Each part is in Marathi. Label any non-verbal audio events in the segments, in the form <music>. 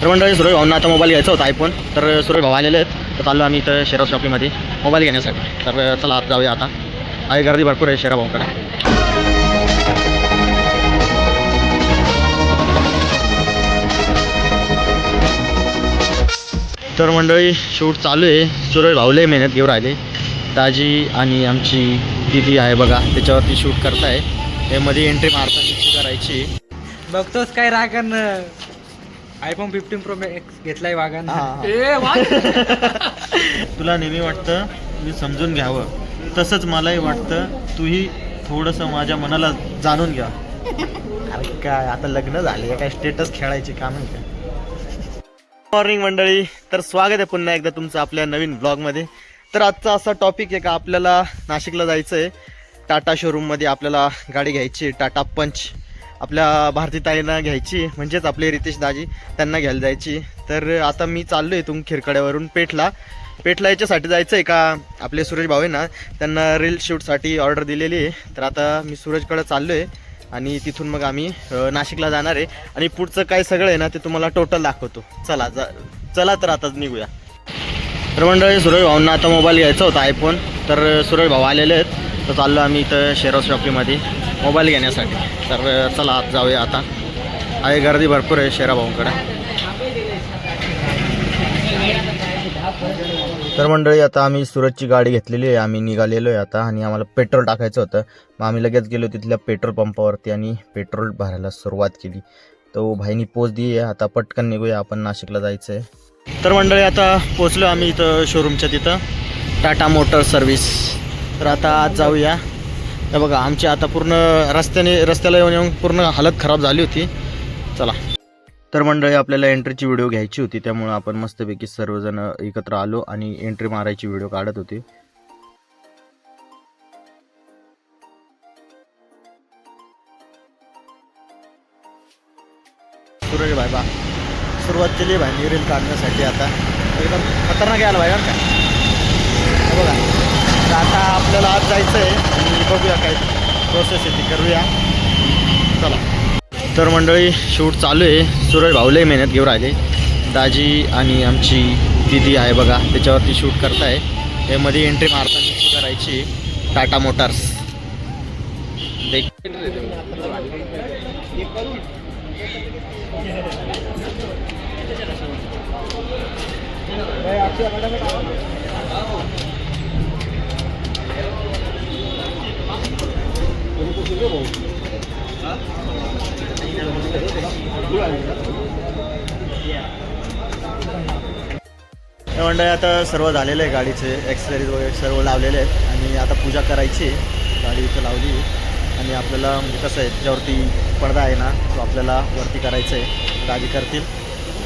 तर मंडळी सुरेश भाऊंना आता मोबाईल घ्यायचा होता आयफोन तर सुरेश भाऊ आलेले आहेत. तर चाललो आम्ही इथं शेरा शॉपिंगमध्ये मोबाईल घेण्यासाठी. तर चला आत जाऊया आता. आहे गर्दी भरपूर आहे शेरा भाऊकडे. तर मंडळी शूट चालू आहे. सुरेश भाऊले मेहनत घेऊन राहिले. ताजी आणि आमची दिदी आहे बघा त्याच्यावरती शूट करताय. त्यामध्ये एंट्री मारताना करायची बघतोस काय रागन आयफोन फिफ्टीन प्रो मॅक्स घेतलाय वागन हा. ए, वाग. <laughs> तुला नेहमी वाटतं मी समजून घ्यावं. तसंच मलाही वाटतं तूही थोडंसं माझ्या मनाला जाणून घ्या. अरे काय आता लग्न झाले काय स्टेटस खेळायचे काम आहे का मॉर्निंग मंडळी तर स्वागत आहे पुन्हा एकदा तुमचं आपल्या नवीन ब्लॉगमध्ये तर आजचा असा टॉपिक आहे का आपल्याला नाशिकला जायचं आहे टाटा शोरूममध्ये आपल्याला गाडी घ्यायची टाटा पंच. आपल्या भारतीताईंना घ्यायची म्हणजेच आपले रितेश दाजी त्यांना घ्यायला जायची. तर आता मी चाललो आहे तुम खिरकड्यावरून पेठला. पेठला याच्यासाठी जायचं आहे का? आपले सूरज भाऊ आहे ना त्यांना रील शूटसाठी ऑर्डर दिलेली आहे. तर आता मी सूरजकडे चाललो आहे आणि तिथून मग आम्ही नाशिकला जाणार आहे. आणि पुढचं काय सगळं आहे ना ते तुम्हाला टोटल दाखवतो. चला जा चला तर आता निघूया. तर मंडळी सूरज भाऊंना आता मोबाईल घ्यायचा होता आयफोन तर सूरज भाऊ आलेले आहेत. तर चाललो आम्ही इथं शेराव शॉपीमध्ये मोबाईल घेण्यासाठी. तर चला आत जाऊया आता. आहे गर्दी भरपूर आहे शेराभाऊंकडे तर मंडळी आता आम्ही सुरतची गाडी घेतलेली आहे. आम्ही निघालेलो आहे आता आणि आम्हाला पेट्रोल टाकायचं होतं. मग आम्ही लगेच गेलो तिथल्या पेट्रोल पंपावरती आणि पेट्रोल भरायला सुरुवात केली. तो भाईनी पोच दिली आहे. आता पटकन निघूया. आपण नाशिकला जायचं आहे तर मंडळी आता पोचलो आम्ही इथं शोरूमच्या तिथं. Tata motor service. तर आता आज जाऊया. हे बघा आमची आता पूर्ण रस्त्याने रस्त्याला येऊन येऊन पूर्ण हालत खराब झाली होती. चला. तर मंडळी आपल्याला एंट्रीची व्हिडिओ घ्यायची होती त्यामुळं आपण मस्तपैकी सर्वजण एकत्र आलो आणि एंट्री मारायची व्हिडिओ काढत होती. सूरज भाई बा. सुरुवात केली भाई रील काढण्यासाठी आता. एकदम खतरनाक यायला भाई का. बघा. तर आता आपल्याला आज जायचं आहे आणि बघूया काय प्रोसेस आहे ती. करूया. चला. तर मंडळी शूट चालू आहे. सूरज भाऊलाही मेहनत घेऊन राहिले. दाजी आणि आमची दिदी आहे बघा त्याच्यावरती शूट करताय. त्यामध्ये एंट्री मारताना करायची टाटा मोटार्स. देख मंडळी आता सर्व झालेलं आहे गाडीचे एक्सेसरीज वगैरे सर्व लावलेले आहेत. आणि आता पूजा करायची. आहे. गाडी इथं लावली. आणि आपल्याला म्हणजे कसं आहे त्याच्यावरती पडदा आहे ना तो आपल्याला वरती करायचा आहे दाजी करतील.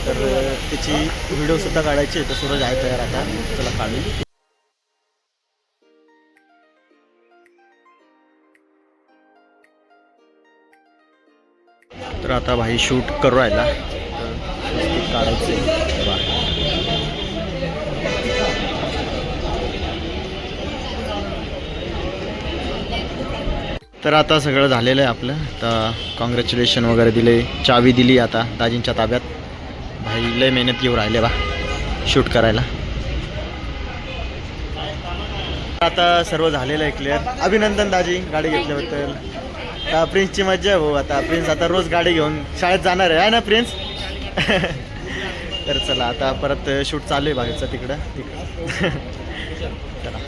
तर त्याची व्हिडिओसुद्धा काढायची आहे. तर सूरज आहे तयार आता. चला काढू. आता भाई शूट करू राहिला. तर तर आता सगळं झालेलं आहे आपलं. आता कॉंग्रॅच्युलेशन वगैरे दिले चावी दिली आता दाजींच्या ताब्यात. भाई लय मेहनत घेऊ राहिले बा शूट करायला. आता सर्व झालेलं आहे क्लिअर अभिनंदन दाजी गाडी घेतल्याबद्दल. आता प्रिन्सची मज्जा आहे भाऊ. आता प्रिन्स आता रोज गाडी घेऊन शाळेत जाणार आहे. ना प्रिन्स? <laughs> तर चला आता परत शूट चालू आहे बाहेरचं तिकडं. तिकडं. <laughs> चला.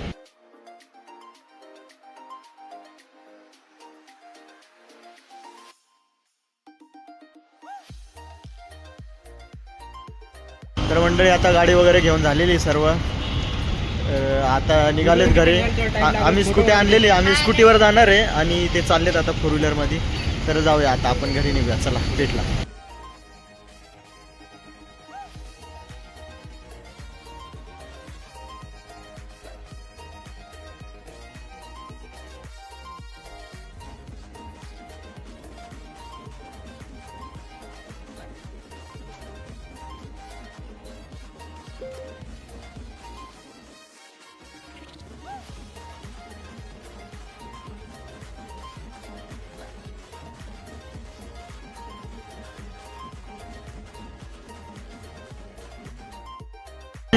तर मंडळी आता गाडी वगैरे घेऊन झालेली आहे सर्व. आता निघालेत घरी. आ- आम्ही स्कूटी आणलेली आहे. आम्ही स्कूटीवर जाणार आहे आणि ते चाललेत आता फोर व्हीलरमध्ये तर जाऊया आता. आपण घरी निघूया. चला भेटला.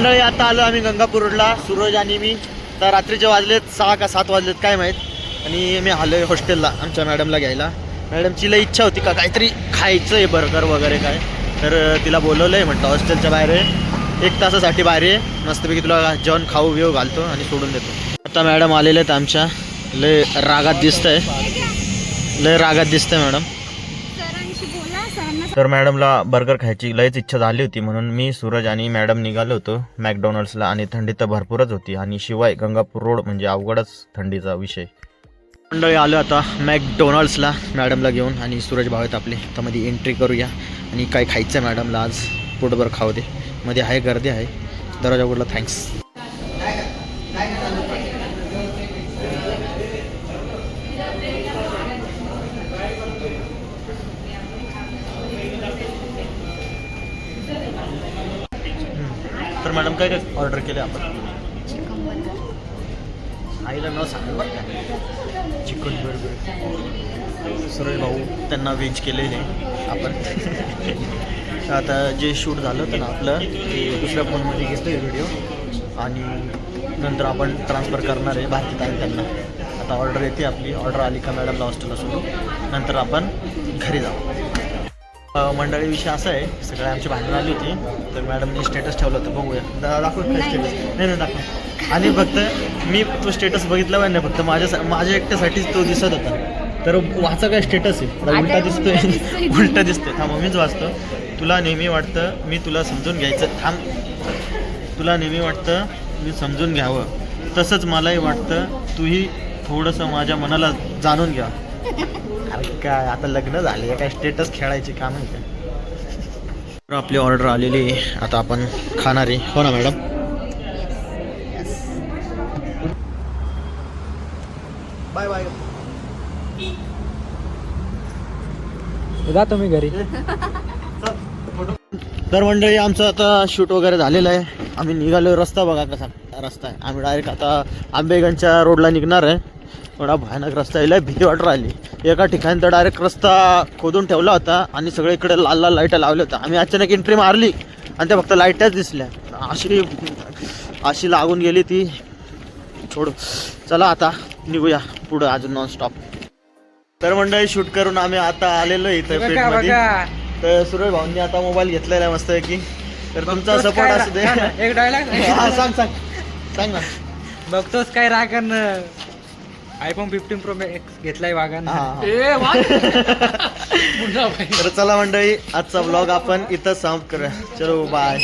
मंडळी आता आलो आम्ही गंगापूर रोडला सूरज आणि मी. तर रात्रीचे वाजलेत सहा का सात वाजलेत काय माहीत. आणि मी आलोय हॉस्टेलला आमच्या मॅडमला घ्यायला. मॅडमची लई इच्छा होती का काहीतरी खायचं आहे बर्गर वगैरे काय. तर तिला बोलवलं आहे म्हटलं हॉस्टेलच्या बाहेर आहे एक तासासाठी बाहेर आहे मस्तपैकी तुला जेवण खाऊ बिऊ घालतो आणि सोडून देतो. आता मॅडम आलेले आहेत आमच्या. लय रागात दिसतंय. लय रागात दिसतंय मॅडम. तर मॅडमला बर्गर खायची लयच इच्छा झाली होती म्हणून मी सूरज आणि मॅडम निघालो होतो मॅकडॉनल्ड्सला आणि थंडी तर भरपूरच होती आणि शिवाय गंगापूर रोड म्हणजे अवघडच थंडीचा विषय. मंडळी आलो आता मॅकडोनल्ड्सला मॅडमला घेऊन आणि सूरज भावेत आपले. तर मध्ये एंट्री करूया. आणि काय खायचं आहे मॅडमला आज? पोटभर खाऊ दे. मध्ये आहे गर्दी आहे. दरवाजा उघडला थँक्स तर मॅडम काय काय ऑर्डर केले आपण? आईला न सांगू बरं का. Chicken burger. सुरेश भाऊ त्यांना व्हेज केलेले आपण. आता जे शूट झालं होतं ना आपलं ते दुसऱ्या फोनमध्ये घेतो आहे व्हिडिओ आणि नंतर आपण ट्रान्सफर करणार आहे भारतीत आहे त्यांना. आता ऑर्डर येते आपली. ऑर्डर आली का मॅडमला हॉस्टेलला सोडू नंतर आपण घरी जाऊ. मंडळी विषय असा आहे सगळे आमची भांडणं आली होती तर मॅडमने स्टेटस ठेवलं होतं बघूया. दा- दाखव काय नाही. स्टेटस नाही नाही दाखव. आणि फक्त मी तो स्टेटस बघितला पाहिजे फक्त माझ्या माझ्या एकट्यासाठीच तो दिसत होता. तर वाचा काय स्टेटस आहे? उलटा आता दिसतोय उलटा दिसतोय. <laughs> उलटा दिसतोय. थांब मीच वाचतो. तुला नेहमी वाटतं मी तुला समजून घ्यायचं. थांब. तुला नेहमी वाटतं मी समजून घ्यावं. तसंच मलाही वाटतं तूही थोडंसं माझ्या मनाला जाणून घ्या. अरे काय आता लग्न झाले काय स्टेटस खेळायचे काम आहे का तर आपली ऑर्डर आलेली आहे. आता आपण खाणार आहे. हो ना मॅडम बाय बाय जातो मी घरी. तर मंडळी आमचं आता शूट वगैरे झालेलं आहे. आम्ही निघालो रस्ता बघा कसा रस्ता आहे. आम्ही डायरेक्ट आता आंबेगंजच्या रोडला निघणार आहे. एवढा भयानक रस्ता लय भीती वाटत राहिली. एका ठिकाणी तर डायरेक्ट रस्ता खोदून ठेवला होता आणि सगळीकडे लाल लाल लाइट लावल्या होत्या आम्ही अचानक एंट्री मारली आणि त्या फक्त लाईटच दिसल्या. अशी अशी लागून गेली ती. छोड. चला आता निघूया पुढं अजून नॉन स्टॉप तर मंडळी शूट करून आम्ही आता आलेलो इथं तर सुरेश भाऊंनी आता मोबाईल घेतलेला आहे मस्त की तर तुमचा सपोर्ट असू दे. <laughs> एक डायलॉग सांग सांग. सांग ना. बघतोस काय रागन. आयफोन फिफ्टीन प्रो मॅक्स घेतलाय वागान हा. <laughs> तर चला मंडळी आजचा ब्लॉग आपण इथं समाप्त करूया. चलो बाय